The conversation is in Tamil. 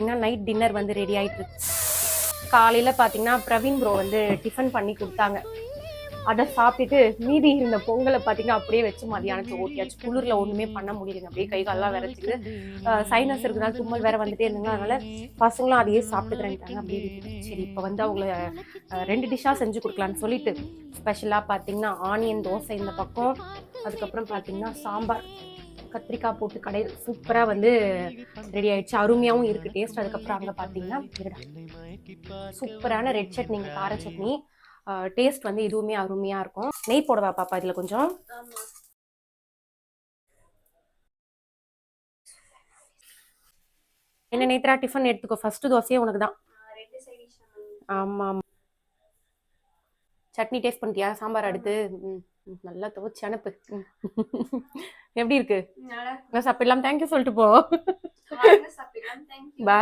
பார்த்தீங்கன்னா நைட் டின்னர் வந்து ரெடி ஆயிட்டு காலையில் பார்த்தீங்கன்னா பிரவீன் ப்ரோ வந்து டிஃபன் பண்ணி கொடுத்தாங்க. அதை சாப்பிட்டுட்டு மீதி இருந்த பொங்கலை பார்த்தீங்கன்னா அப்படியே வச்சு மதியானத்துக்கு ஓட்டியாச்சு குளிரில் ஒன்றுமே பண்ண முடியலைங்க. அப்படியே கை காலெல்லாம் விரைச்சிட்டு சைனஸ் இருக்குனால தும்மல் வேற வந்துட்டே இருந்தாங்க அதனால பசங்களும் அதையே சாப்பிட்டுக்கிறேன்ட்டாங்க அப்படியே சரி இப்போ வந்து அவங்கள ரெண்டு டிஷ்ஷாக செஞ்சு கொடுக்கலான்னு சொல்லிட்டு ஸ்பெஷலாக பார்த்தீங்கன்னா ஆனியன் தோசை இந்த பக்கம் அதுக்கப்புறம் பார்த்தீங்கன்னா சாம்பார். கத்திரிக்காய் போட்டு கடையில் சூப்பராக வந்து ரெடி ஆயிடுச்சு. அருமையாகவும் இருக்குது டேஸ்ட் அதுக்கப்புறம் அங்கே பார்த்தீங்கன்னா சூப்பரான ரெட் சட்னிங்க கார சட்னி டேஸ்ட் வந்து இதுவுமே அருமையாக இருக்கும். நெய் போடவா பாப்பா இதில் கொஞ்சம்? என்ன நேத்ரா டிஃபன் எடுத்துக்கோ. ஃபர்ஸ்ட் தோசையே உனக்கு தான். ஆமாம் சட்னி டேஸ்ட் பண்ணிட்டியா? சாம்பார் அடுத்து? நல்லா துவச்சி அனுப்பு. எப்படி இருக்கு? நான் சாப்பிடலாம். தேங்க்யூ சொல்லிட்டு போ. Bye.